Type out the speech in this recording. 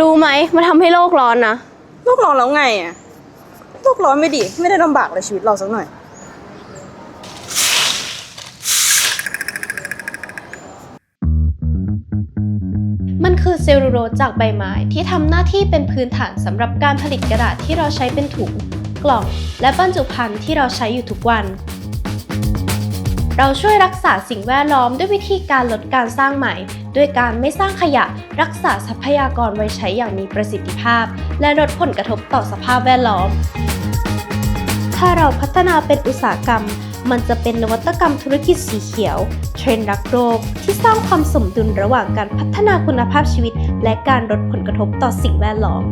รู้ไหมมันทำให้โลกร้อนนะโลกร้อนแล้วไงอะโลกร้อนไม่ดี ไม่ได้ลำบากเลยชีวิตเราสักหน่อย มันคือเซลลูโลสจากใบไม้ที่ทำหน้าที่เป็นพื้นฐานสำหรับการผลิตกระดาษที่เราใช้เป็นถุง กล่อง และบรรจุภัณฑ์ที่เราใช้อยู่ทุกวัน เราช่วยรักษาสิ่งแวดล้อมด้วยวิธีการลดการสร้างใหม่ ด้วยการไม่สร้างขยะ รักษาทรัพยากรไว้ใช้อย่างมีประสิทธิภาพ และลดผลกระทบต่อสภาพแวดล้อม ถ้าเราพัฒนาเป็นอุตสาหกรรม มันจะเป็นนวัตกรรมธุรกิจสีเขียว เทรนด์รักโลกที่สร้างความสมดุลระหว่างการพัฒนาคุณภาพชีวิต และการลดผลกระทบต่อสิ่งแวดล้อม